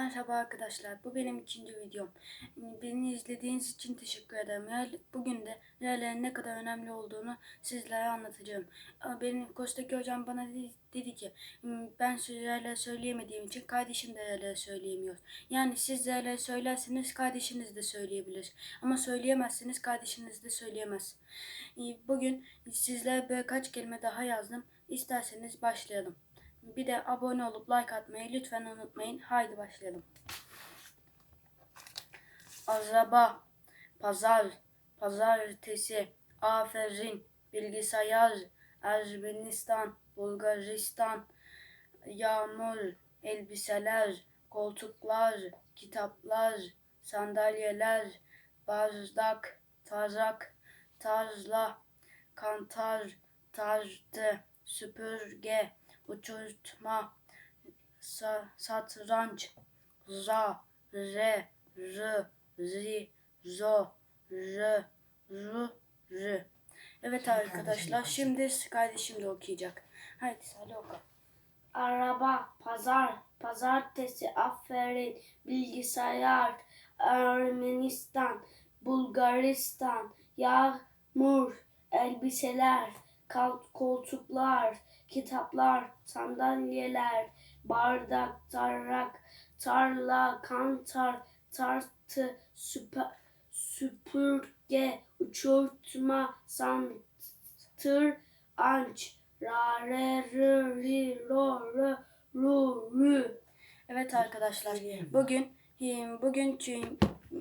Merhaba arkadaşlar. Bu benim ikinci videom. Beni izlediğiniz için teşekkür ederim. Bugün de reallerin ne kadar önemli olduğunu sizlere anlatacağım. Benim kurstaki hocam bana dedi, dedi ki "Hmm, ben realleri söyleyemediğim için kardeşim de realleri söyleyemiyor. Yani siz realleri söylerseniz kardeşiniz de söyleyebilir. Ama söyleyemezseniz kardeşiniz de söyleyemez. Ee, Bugün sizlere birkaç kelime daha yazdım. İsterseniz başlayalım. Bir de abone olup like atmayı lütfen unutmayın. Haydi başlayalım. Araba, pazar, pazartesi, aferin, bilgisayar, Ermenistan, Bulgaristan, yağmur, elbiseler, koltuklar, kitaplar, sandalyeler, bardak, tarak, tarla, kantar, tartı, süpürge, uçurtma, sa- satranç, za, re, r, zi, zo, r, ru, r. Evet arkadaşlar şimdi kardeşim de okuyacak. Hadi Salih oku. Araba, pazar, pazartesi, aferin, bilgisayar, Ermenistan, Bulgaristan, yağmur, elbiseler, koltuklar, kitaplar, sandalyeler, bardak, tarak, tarla, kantar, tartı, süper, süpürge, uçurtma, santır, anç, ra, re, rı, ri, ro, rı, ru, rü. Evet arkadaşlar bugün bugün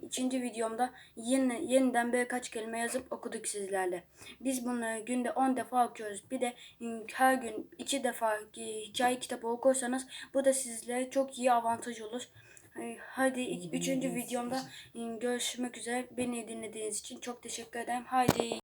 ikinci videomda yeni, yeniden birkaç kelime yazıp okuduk sizlerle. Biz bunları günde 10 defa okuyoruz. Bir de her gün 2 defa hikaye kitabı okursanız bu da sizlere çok iyi avantaj olur. Hadi üçüncü videomda görüşmek üzere. Beni dinlediğiniz için çok teşekkür ederim. Haydi.